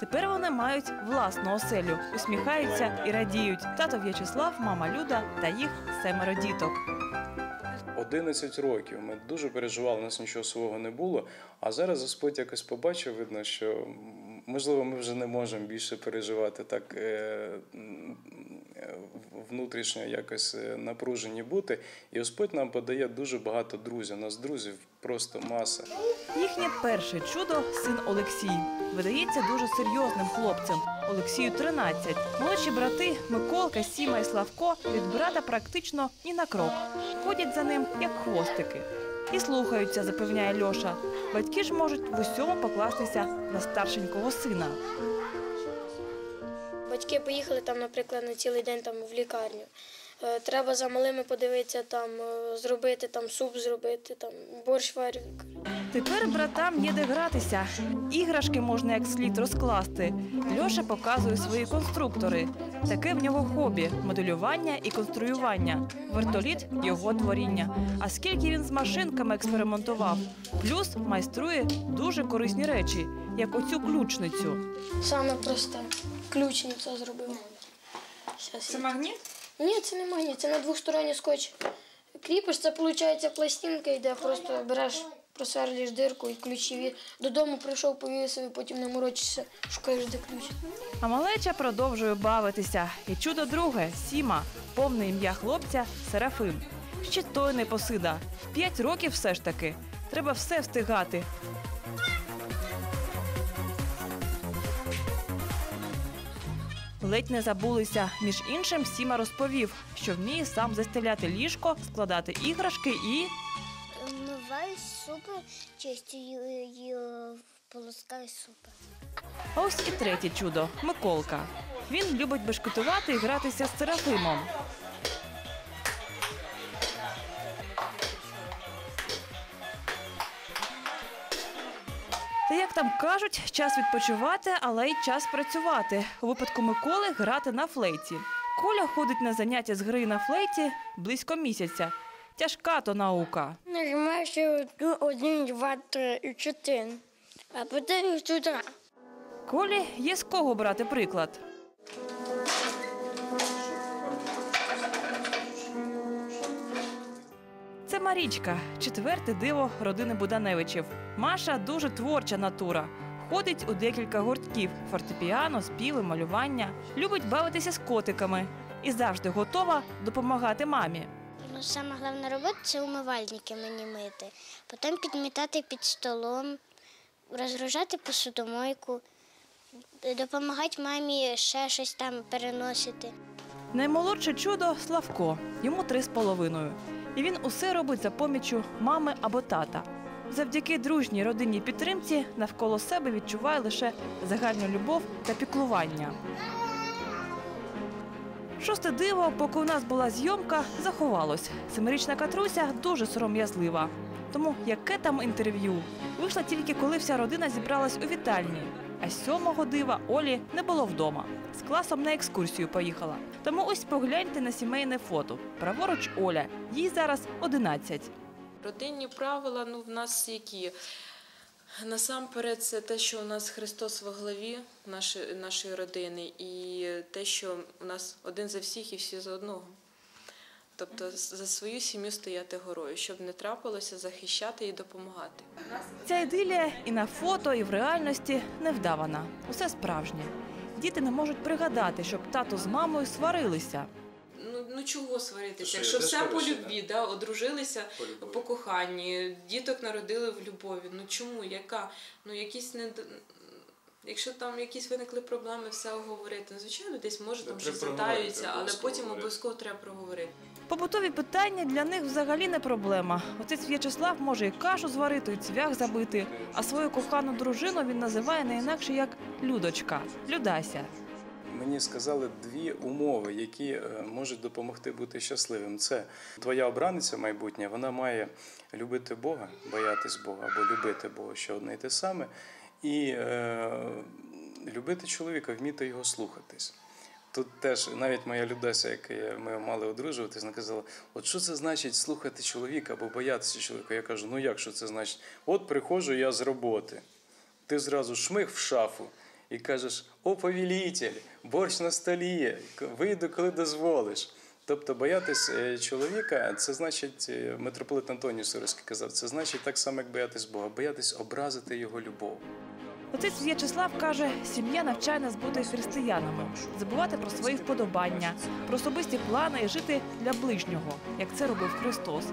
Тепер вони мають власну оселю, усміхаються і радіють. Тато В'ячеслав, мама Люда та їх семеро діток. 11 років. Ми дуже переживали, у нас нічого свого не було. А зараз Господь якось побачив, видно, що можливо ми вже не можемо більше переживати так е, внутрішньо якось е, напружені бути. І Господь нам подає дуже багато друзів. У нас друзів просто маса. Їхнє перше чудо син Олексій. Видається дуже серйозним хлопцем. Олексію 13. Молодші брати Миколка, Сіма і Славко від брата практично ні на крок. Ходять за ним, як хвостики. І слухаються, запевняє Льоша. Батьки ж можуть в усьому покластися на старшенького сина. Батьки поїхали там, наприклад, на цілий день там в лікарню. Е, Треба за малими подивитися, там е, зробити там суп зробити, там борщ варю. Тепер братам є де гратися. Іграшки можна як слід розкласти. Льоша показує свої конструктори. Таке в нього хобі моделювання і конструювання. Вертоліт його творіння. А скільки він з машинками експериментував. Плюс майструє дуже корисні речі, як оцю ключницю. Саме просте. Ключниця зробив. Це магніт? Ні, це не магніт, це на двосторонній скотч. Кріпиш, це виходить пластинка, йде, просто береш, просверлюєш дирку і ключі. Додому прийшов, повісив, потім не морочишся, шукаєш де ключ. А малеча продовжує бавитися. І чудо друге Сіма, повне ім'я хлопця Серафим. Ще той не посида. П'ять років все ж таки. Треба все встигати. Ледь не забулися. Між іншим, Сіма розповів, що вміє сам застеляти ліжко, складати іграшки і Вмиваю супи, чистю її, полоскаю супи. А ось і третє чудо Миколка. Він любить бешкетувати і гратися з Серафимом. Та як там кажуть, час відпочивати, але й час працювати. У випадку Миколи грати на флейті. Коля ходить на заняття з гри на флейті близько місяця. Тяжка то наука. Нажимаєш один, два, три і чотири. А потім туди. Колі є з кого брати приклад. Це Марічка, четверте диво родини Буданевичів. Маша дуже творча натура. Ходить у декілька гуртків фортепіано, співи, малювання. Любить бавитися з котиками і завжди готова допомагати мамі. Ну, сама головна робота це умивальники мені мити. Потім підмітати під столом, розгружати посудомойку, допомагати мамі ще щось там переносити. Наймолодше чудо Славко, йому три з половиною. І він усе робить за помічю мами або тата. Завдяки дружній родинній підтримці навколо себе відчуває лише загальну любов та піклування. Шосте диво, поки у нас була зйомка, заховалось. Семирічна Катруся дуже сором'язлива. Тому яке там інтерв'ю? Вийшла тільки коли вся родина зібралась у вітальні. А сьомого дива Олі не було вдома. З класом на екскурсію поїхала. Тому ось погляньте на сімейне фото. Праворуч Оля. Їй зараз 11. Родинні правила, ну в нас які. Насамперед, це те, що у нас Христос во главі нашої, нашої родини, і те, що у нас один за всіх і всі за одного. Тобто за свою сім'ю стояти горою, щоб не трапилося, захищати і допомагати. Ця ідилія і на фото, і в реальності невдавана. Усе справжнє. Діти не можуть пригадати, щоб тато з мамою сварилися. Ну, чого сваритися? що, Якщо все по любві, да? одружилися По любові. по коханні, діток народили в любові. Ну чому? Яка? Ну якісь не Якщо там якісь виникли проблеми, все оговорити. Ну, звичайно, десь може там щось затаюється, але потім обов'язково треба проговорити. Побутові питання для них взагалі не проблема. Отець В'ячеслав може і кашу зварити, і цвях забити, а свою кохану дружину він називає не інакше як Людочка, Людася. Мені сказали дві умови, які е, можуть допомогти бути щасливим. Це твоя обраниця майбутня, вона має любити Бога, боятись Бога або любити Бога, що одне й те саме, і е, любити чоловіка, вміти його слухатись. Тут теж навіть моя Людася, яка ми мали одружуватись, вона казала: от що це значить слухати чоловіка або боятися чоловіка? Я кажу, ну як що це значить? От приходжу я з роботи, ти зразу шмих в шафу і кажеш: О, повелітель, борщ на столі, вийду, коли дозволиш. Тобто боятись е, чоловіка, це значить, е, митрополит Антоній Сирський казав, це значить так само, як боятись Бога, боятись образити його любов. Отець В'ячеслав каже, сім'я навчає нас бути християнами, забувати про свої вподобання, про особисті плани і жити для ближнього, як це робив Христос.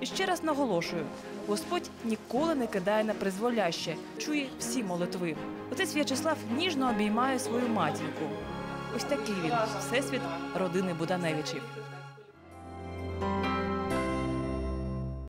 І ще раз наголошую: Господь ніколи не кидає на призволяще, чує всі молитви. Отець В'ячеслав ніжно обіймає свою матінку. Ось такий він всесвіт родини Буданевичів.